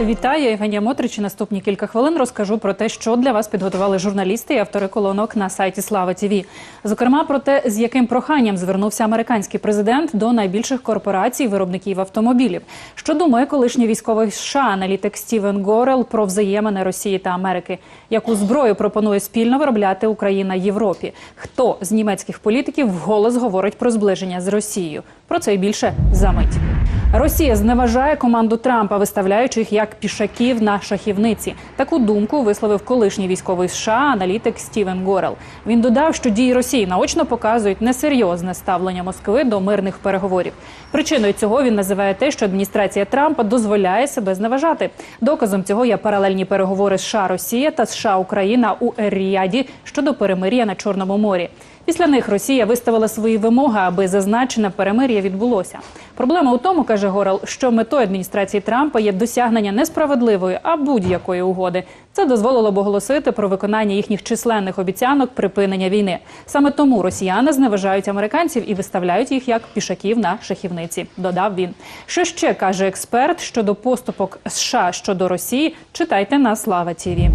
Вітаю, Євгенія Мотрич. Наступні кілька хвилин розкажу про те, що для вас підготували журналісти і автори колонок на сайті Слава ТІВІ. Зокрема, про те, з яким проханням звернувся американський президент до найбільших корпорацій виробників автомобілів. Що думає колишній військовий США аналітик Стівен Горел про взаємини Росії та Америки, яку зброю пропонує спільно виробляти Україна Європі. Хто з німецьких політиків вголос говорить про зближення з Росією? Про це і більше за мить. Росія зневажає команду Трампа, виставляючи їх як пішаків на шахівниці. Таку думку висловив колишній військовий США аналітик Стівен Горел. Він додав, що дії Росії наочно показують несерйозне ставлення Москви до мирних переговорів. Причиною цього він називає те, що адміністрація Трампа дозволяє себе зневажати. Доказом цього є паралельні переговори США Росія та США Україна у Ер-Ріаді щодо перемир'я на Чорному морі. Після них Росія виставила свої вимоги, аби зазначене перемир'я відбулося. Проблема у тому, каже Горел, що метою адміністрації Трампа є досягнення не справедливої, а будь-якої угоди. Це дозволило б оголосити про виконання їхніх численних обіцянок припинення війни. Саме тому росіяни зневажають американців і виставляють їх як пішаків на шахівниці. Додав він. Що ще каже експерт щодо поступок США щодо Росії? Читайте на Слава Тіві.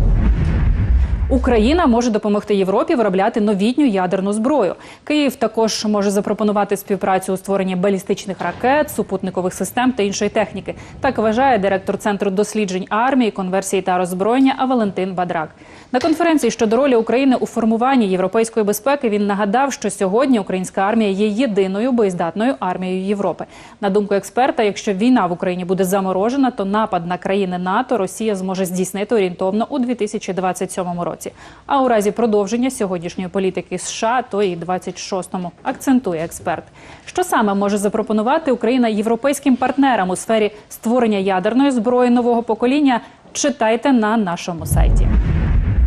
Україна може допомогти Європі виробляти новітню ядерну зброю. Київ також може запропонувати співпрацю у створенні балістичних ракет, супутникових систем та іншої техніки. Так вважає директор центру досліджень армії, конверсії та роззброєння Валентин Бадрак. На конференції щодо ролі України у формуванні європейської безпеки він нагадав, що сьогодні українська армія є єдиною боєздатною армією Європи. На думку експерта, якщо війна в Україні буде заморожена, то напад на країни НАТО Росія зможе здійснити орієнтовно у 2027 році. А у разі продовження сьогоднішньої політики США, то і 26-му, акцентує експерт. Що саме може запропонувати Україна європейським партнерам у сфері створення ядерної зброї нового покоління? Читайте на нашому сайті.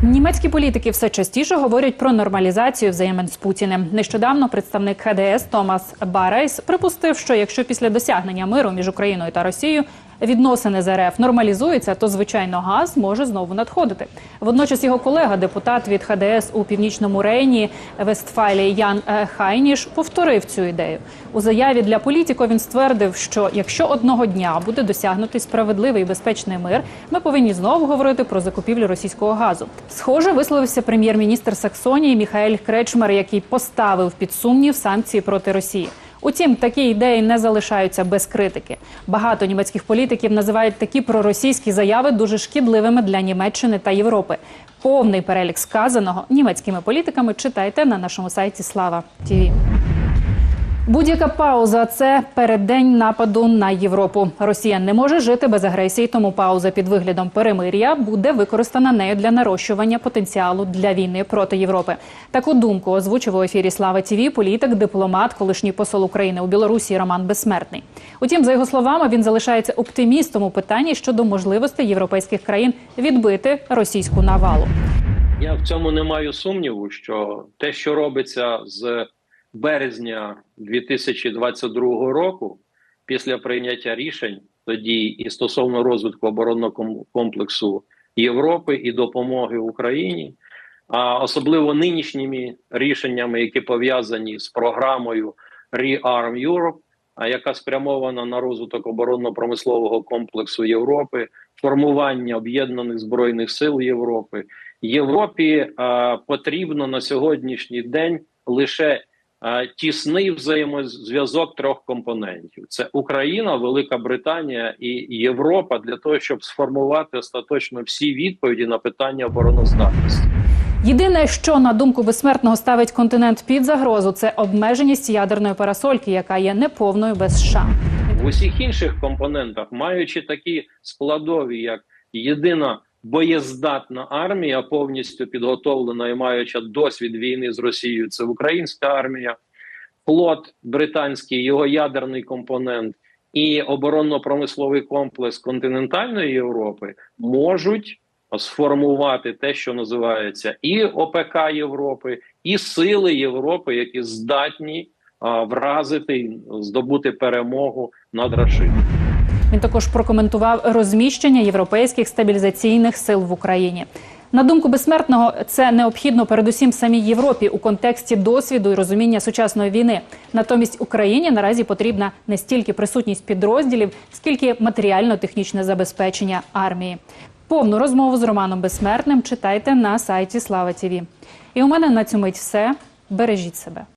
Німецькі політики все частіше говорять про нормалізацію взаємин з Путіним. Нещодавно представник ХДС Томас Барейс припустив, що якщо після досягнення миру між Україною та Росією відносини з РФ нормалізуються, то звичайно газ може знову надходити. Водночас його колега, депутат від ХДС у північному Рейні Вестфалії Ян е, Хайніш, повторив цю ідею. У заяві для політико він ствердив, що якщо одного дня буде досягнутий справедливий і безпечний мир, ми повинні знову говорити про закупівлю російського газу. Схоже, висловився прем'єр-міністр Саксонії Міхаель Кречмер, який поставив під сумнів санкції проти Росії. Утім, такі ідеї не залишаються без критики. Багато німецьких політиків називають такі проросійські заяви дуже шкідливими для Німеччини та Європи. Повний перелік сказаного німецькими політиками читайте на нашому сайті Слава ТІВІ. Будь-яка пауза це переддень нападу на Європу. Росія не може жити без агресії, тому пауза під виглядом перемир'я буде використана нею для нарощування потенціалу для війни проти Європи. Таку думку озвучив у ефірі Слава ТІВІ політик, дипломат, колишній посол України у Білорусі Роман Безсмертний. Утім, за його словами, він залишається оптимістом у питанні щодо можливостей європейських країн відбити російську навалу. Я в цьому не маю сумніву, що те, що робиться з березня 2022 року, після прийняття рішень тоді і стосовно розвитку оборонного комплексу Європи і допомоги Україні, а особливо нинішніми рішеннями, які пов'язані з програмою Rearm Europe, а яка спрямована на розвиток оборонно-промислового комплексу Європи, формування об'єднаних збройних сил Європи. Європі е, потрібно на сьогоднішній день лише тісний взаємозв'язок трьох компонентів: це Україна, Велика Британія і Європа для того, щоб сформувати остаточно всі відповіді на питання обороноздатності. Єдине, що на думку безсмертного ставить континент під загрозу, це обмеженість ядерної парасольки, яка є неповною без США. В усіх інших компонентах, маючи такі складові, як єдина боєздатна армія, повністю підготовлена і маючи досвід війни з Росією, це українська армія, флот британський, його ядерний компонент і оборонно-промисловий комплекс континентальної Європи можуть сформувати те, що називається і ОПК Європи, і сили Європи, які здатні вразити, здобути перемогу над Рашидом. Він також прокоментував розміщення європейських стабілізаційних сил в Україні. На думку безсмертного, це необхідно передусім самій Європі у контексті досвіду і розуміння сучасної війни. Натомість Україні наразі потрібна не стільки присутність підрозділів, скільки матеріально-технічне забезпечення армії. Повну розмову з Романом Безсмертним читайте на сайті Слава ТІВІ. І у мене на цю мить все. Бережіть себе.